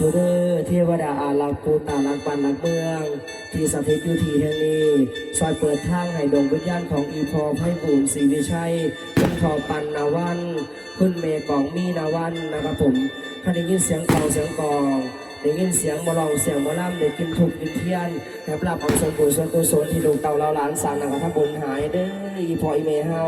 เดอร์เทวดาอารักษ์ปูตาลักปันนักเมือง ที่สถิตอยู่ที่แห่งนี้ช่วยเปิดทางให้ดวงวิญญาณของอีพอไพ่บูมศรีวิชัยคุณทอปันนาวันคุณเมย์กองมีนาวันนะครับผมถ้าได้ยินเสียงกลองเสียงกองได้ยินเสียงมอลองเสียงมอล่ำได้กินทุกกินเทียนรับรับเอาส่วนบุญส่วนกุศลที่ลูกเต่าเราหลานสานนะครับถ้าบุญหายเด้ออีพออีเมย์เฮา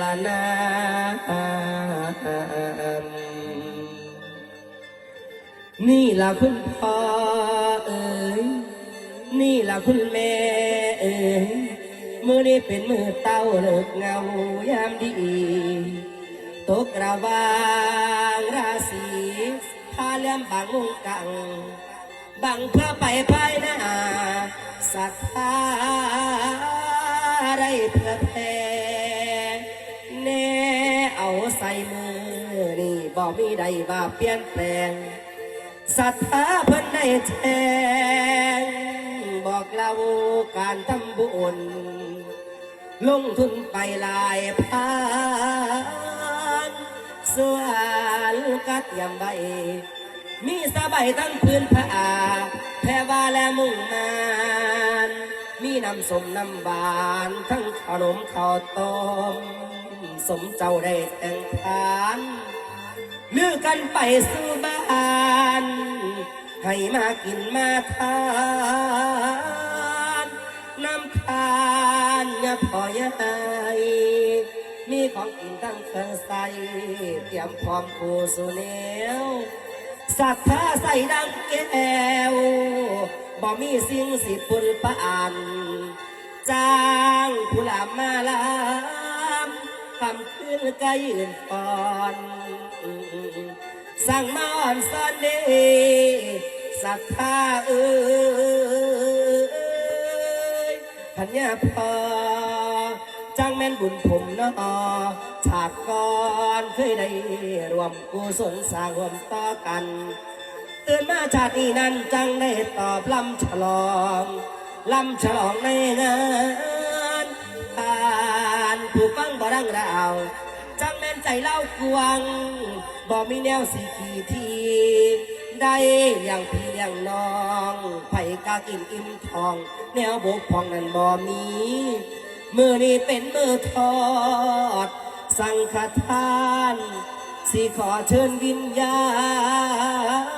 ละนานี่ล่ะคุณพ่อเอ๋ยนี่ล่ะคุณแม่เอ๋ยมือนี้เป็นมือเต้าเลิกเงายามดีตกระวางราศีพาเลี่ยมบางมุงกังบังเพื่อไปภายหน้าศรัทธา ได้เพื่อแผ่แน่เอาใส่มือนี่บอกมีใดว่าเปลี่ยนแปลงศรัทธาเพิ่นได้แจ้งบอกเล่าการทำบุญลงทุนไปหลายพันสวนกัดยำใบ มีสบายทั้งพื้นผ้าแพรว่าและมุ่งมาน มีน้ำสมน้ำบานทั้งขนมข้าวต้มสมเจ้าได้แต่งทานลือกันไปสู่บ้านให้มากินมาทานน้ำทานอย่าพอยายมีของกินทั้งเครื่องใส่เตรียมพร้อมคู่สู่เนียวศรัทธาใส่ดังแก้ว บ่มีสิ่งสิปุนปานจ้างผู้ลามมาลามคำคืนกายยืนก่อนสั่งมาอ่อนสอนเดศรัทธาเอ้ยขันยาพอจังแม่นบุญผมนาะชาติก่อนเคยได้รวมกุศลสร้างรวมต่อกัน ตื่นมาชาตินี้นั้นจังได้ตอบลำฉลองลำฉลองในงานผ่านผู้ฟังบ่ดังราวจังแม่นใจเล่ากวงบ่มีแนวสีขีทีได้อย่างพี่เลี้ยงน้องไผ่กากินอิ่มทอง แนวบกพองนั้นบ่มีมือนี้เป็นมือทอด สังฆทาน สิขอเชิญวิญญาณ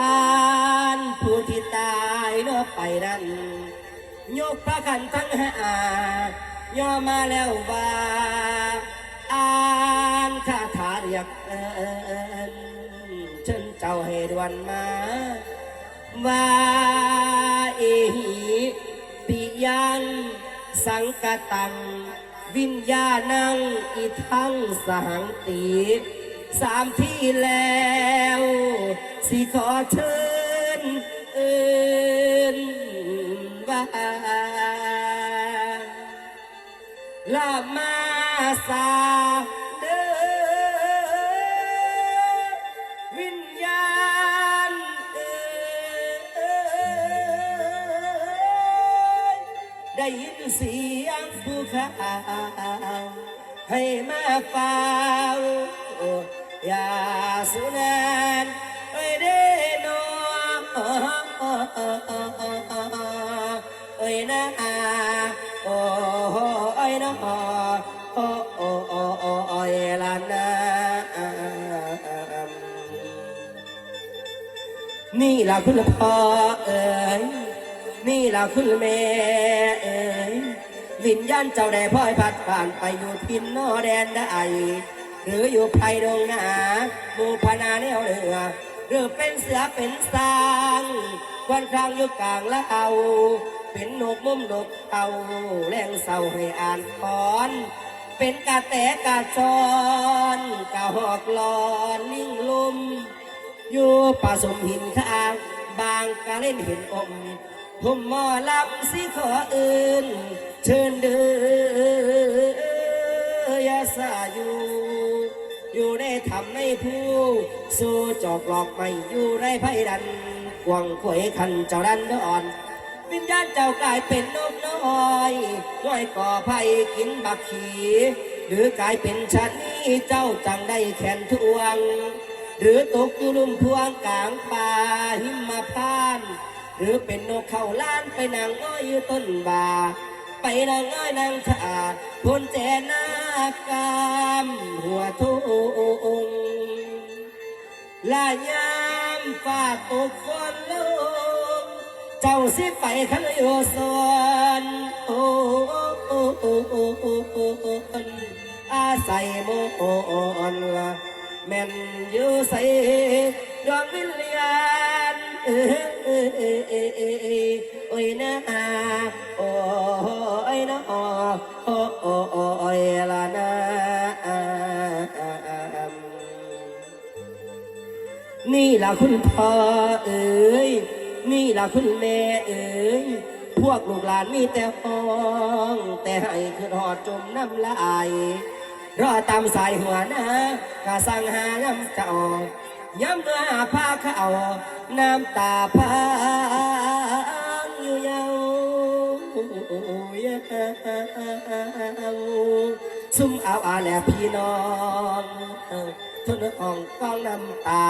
าณผู้ที่ตายเนาะไปนั้นยกพระกันทั้งห้าย่อมาแล้วว่าอ่านคาถาเรียกเอิญเชิญเจ้าให้ดวนมาว่าเอหิปิยังสังกตัง วิญญาณังอิทังสหังติ สามที่แล้ว สิขอเชิญเอินว่าลามาสาเดวิญญาณเอ่ยได้ยินเสียงผู้ข่าวให้มาเฝ้าอย่าสุนัน นี่ล่ะคุณพ่อเอ๋ยนี่ล่ะคุณแม่เอ๋ยวิญญาณเจ้าได้พ่อยพัดผ่านไปอยู่ทินนอแดนได้หรืออยู่ภายดงนาหมู่พนาแนวเหนือหรือเป็นเสือเป็นสาง ควันครางอยู่กลางละเอาเป็นนกมุมนกเอาแรงเศร้าให้อ่านคอน เป็นกาแตกาจรกาหอกลอนนิ่งลุม อยู่ป่าสมหินข้าง บางกาเล่นเห็นอมผมหมอลำสิขออื่น เชิญเดือยาสาอยู่อยู่ในธรรมในผู้ สู้จอกหลอกไม่อยู่ไรไพ่ดัน วงขวยขันเจ้าดันดอน วิญญาณเจ้ากลายเป็นนกน้อยน้อยก่อไผ่กินบักขีหรือกลายเป็นชันนี้เจ้าจังได้แขนทวง หรือตกอยู่ลุ่มพวงกลางป่าหิมพาน หรือเป็นนกเข้าล้านไปนางอ้อยอยู่ต้นบาไปนางอ้อยนางขาดพ้นแจนากามหัวทุ่งลายา ฝากตกฝนลงเจ้าสิไปขันโยสวนโอ้โอ้โอ้โอ้โอ้โอ้โอ้อาศัยโมอ่อนละแม่นอยู่ใส่ดวงวิญญาณเอ้ยเอ้ยเอ้ยเอ้ยเอ้ยเอ้ยโอ้ยนะโอ้ยนะโอ้โอ้โอ้โอ้ยละนะ ล่ะคุณพ่อเอ๋ยนี่ล่ะคุณแม่เอ๋ยพวกลูกหลานมีแต่ห้อง แต่ให้คือหอดจมน้ำลายรอตามสายหัวนะกะสั่งหาย้ำเจ้าย้ำเมื่อพาเขาน้ำตาพังอยู่ยาวซุ่มเอาอาแหลพี่น้องทุนอ่องกองน้ำตา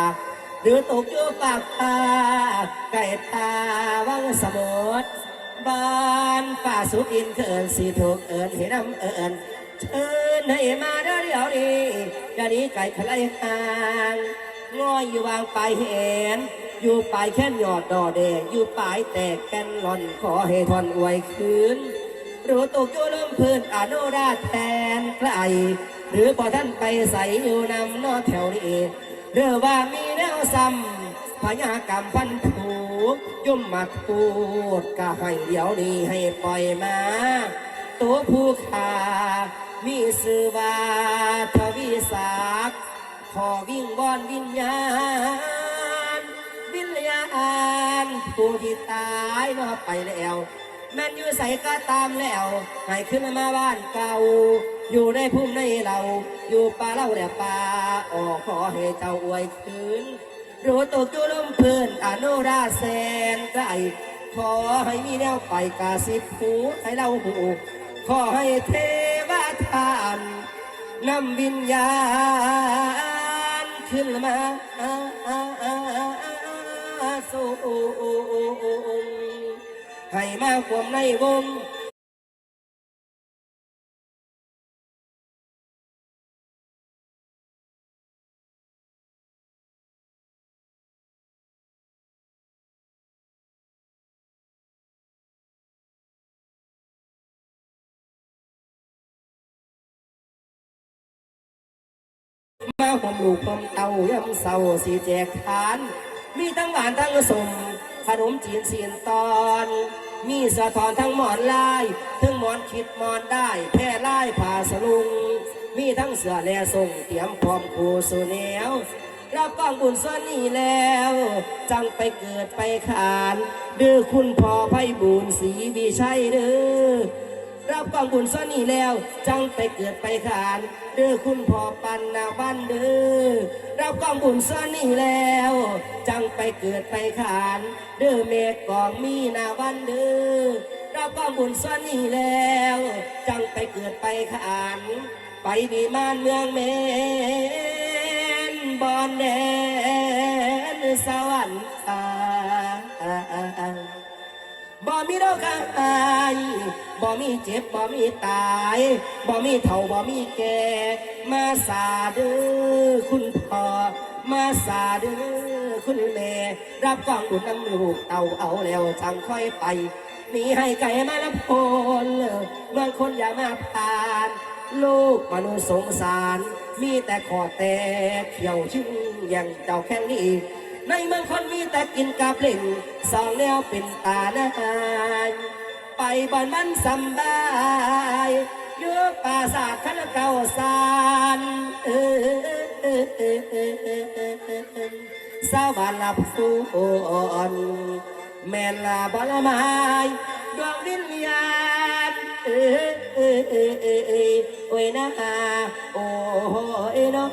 หรือตกอยู่ปากตาไก่ตาวังสมุทรบ้านป่าสุดอินเกินสีถูกเอินให้น้ำเอินเชิญให้มาเดี๋ยวเดี๋ยวนี้ย่าหนี้ไก่ขลายห่างง้อยอยู่วางปลายเห็นอยู่ปลายแค่นยอดดอแดงอยู่ปลายแตกแก่นหล่อนขอให้ทอนอวยคืนหรือตกอยู่ลืมพื้นอนุราชแทนใครหรือพอท่านไปใส่อยู่นำนอแถวนี้ หรือว่ามีแนวซ้ำพญากรรมพันผูกยุ่มมาพูดก็ให้เดี๋ยวนี้ให้ปล่อยมา ตัวผู้ขามีสื่อว่าทวีศักดิ์ขอวิ่งบอนวิญญาณ วิญญาณผู้ที่ตายเนาไปแล้ว แม่นอยู่ใส่ก็ตามแล้วให้ขึ้นมาบ้านเก่า อยู่ในพุ่มในเรา อยู่ป่าเล่าแหล่ป่าออกขอให้เจ้าอวยคืนรู้ตกอยู่ลมเพื่อนอนุราแสนไกลขอให้มีแนวไปกาสิบหูให้เราหูขอให้เทวทานนำวิญญาณขึ้นมาสู่ให้มาความในวง มาหอมลูกหอมเตาย่ำเศร้าสีแจกทาน มีทั้งหวานทั้งสมขนมจีนเสียนตอน มีสะทอนทั้งหมอนลายทั้งหมอนคิดหมอนได้แพร่ลายผ่าสลุง มีทั้งเสือแลส่งเตรียมพร้อมคูสุแนวรับกองบุญส่วนนี้แล้ว จังไปเกิดไปขานดื้อคุณพ่อไพบุญศรีวิชัยเด้อ รับกองบุญซ้อนนี้แล้ว จังไปเกิดไปขาน เด้อคุณพ่อปันนาวันเด้อรับกองบุญซ้อนนี้แล้ว จังไปเกิดไปขาน เด้อเมฆกองมีนาวันเด้อรับกองบุญซ้อนนี้แล้ว จังไปเกิดไปขาน ไปดีมานเมืองเมนบอนแดนสวรรค์บ่มีโรคอาย บ่มีเจ็บบ่มีตายบ่มีเฒ่าบ่มีแก่มาสาเด้อคุณพ่อมาสาเด้อคุณแม่รับกองบุญนำลูกเต่าเอาแล้วจังค่อยไปหนีให้ไก่มาละพลบางคนอย่ามาผ่านลูกมนุษย์สงสาร มีแต่ขอแต่เขียวชึ้งอย่างเจ้าแค่นี้ในเมืองคนมีแต่กินกาบเล่นสองแนวเป็นตาหน้า ไปบ่นมันสำบายอยู่ปราสาทขันเก่าสานสาวบ้านหลับสูอ่นแม่ลาบลไม้ดวงวิญญาณเโอ้ยนะโอ้ยน้อ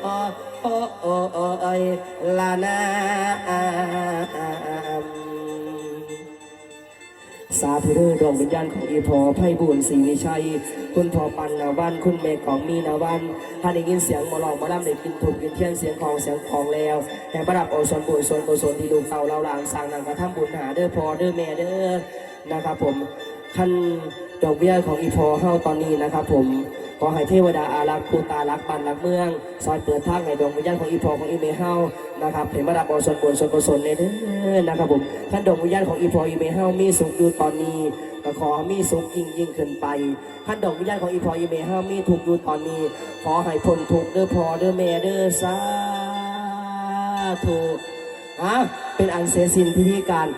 โอ้ยลานา สาธุเด้อดวงวิญญาณของอีพอไพบุญศรีวิชัย คุณพ่อปันนาวัน คุณแม่ของมีนาวันท่านได้ยินเสียงมอลองมอลำได้กินถูกกินเทียนเสียงของเสียงของแล้วแต่ประดับโอสนบุญส่วนกุศลที่ลูกเต่าเราหลางสร้างนางกระทำบุญหาเด้อพอเด้อแม่เด้อนะครับผมท่านดอกเบี้ยของอีพอเฮาตอนนี้นะครับผม ขอให้เทวดาอารักษ์ปูตารักษ์ปันรักเมือง ซอยเปิดทางให้ดวงวิญญาณของอีพอของอีเมเฮานะครับเห็นประดับอสนบุญส่วนกุศลในเด้อนะครับผมท่านดวงวิญญาณของอีพออีเมเฮามีสุขอยู่ตอนนี้ก็ขอมีสุขยิ่งยิ่งขึ้นไปท่านดอกวิญญาณของอีพออีเมห้ามีทุกอยู่ตอนนี้ ขอให้พ้นทุกเด้อพอเด้อแม่เด้อสาธุอะเป็นอันเสร็จสิ้นพิธีการ